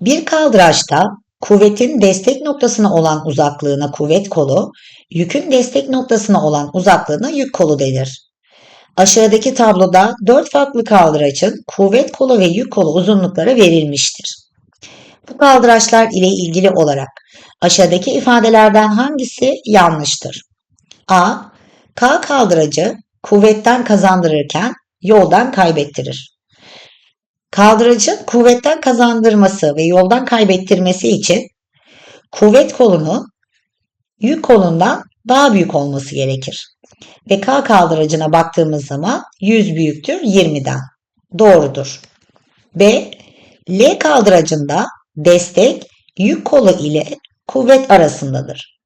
Bir kaldıraçta kuvvetin destek noktasına olan uzaklığına kuvvet kolu, yükün destek noktasına olan uzaklığına yük kolu denir. Aşağıdaki tabloda dört farklı kaldıraçın kuvvet kolu ve yük kolu uzunlukları verilmiştir. Bu kaldıraçlar ile ilgili olarak aşağıdaki ifadelerden hangisi yanlıştır? A. K kaldıracı kuvvetten kazandırırken yoldan kaybettirir. Kaldıracın kuvvetten kazandırması ve yoldan kaybettirmesi için kuvvet kolunu yük kolundan daha büyük olması gerekir. Ve K kaldıracına baktığımız zaman 100 büyüktür 20'den. Doğrudur. B. L kaldıracında destek yük kolu ile kuvvet arasındadır.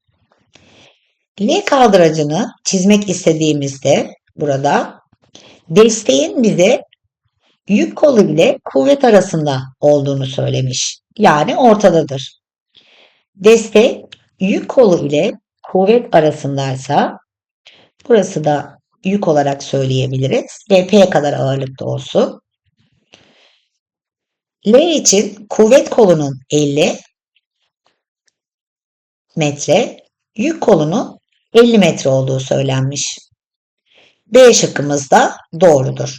L kaldıracını çizmek istediğimizde burada desteğin bize yük kolu ile kuvvet arasında olduğunu söylemiş. Yani ortadadır. Destek yük kolu ile kuvvet arasındaysa burası da yük olarak söyleyebiliriz. P kadar ağırlıkta olsun. L için kuvvet kolunun 50 metre, yük kolunun 50 metre olduğu söylenmiş. B şıkkımız da doğrudur.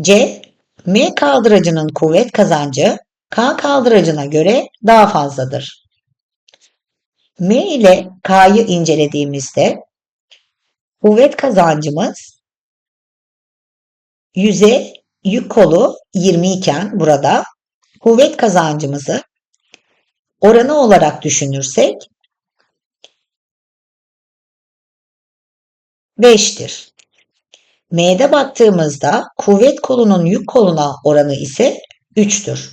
C. M kaldıracının kuvvet kazancı K kaldıracına göre daha fazladır. M ile K'yı incelediğimizde kuvvet kazancımız 100'e yük kolu 20 iken burada kuvvet kazancımızı oranı olarak düşünürsek 5'tir. M'de baktığımızda kuvvet kolunun yük koluna oranı ise 3'tür.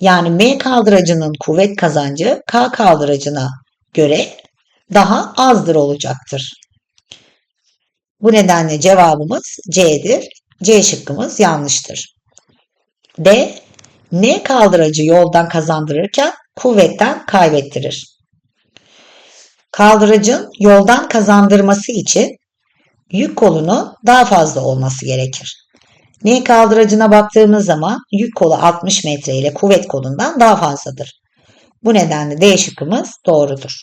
Yani M kaldıracının kuvvet kazancı K kaldıracına göre daha azdır olacaktır. Bu nedenle cevabımız C'dir. C şıkkımız yanlıştır. D. N kaldıracı yoldan kazandırırken kuvvetten kaybettirir. Kaldıracın yoldan kazandırması için yük kolunu daha fazla olması gerekir. N kaldıracına baktığımız zaman yük kolu 60 metre ile kuvvet kolundan daha fazladır. Bu nedenle D şıkkımız doğrudur.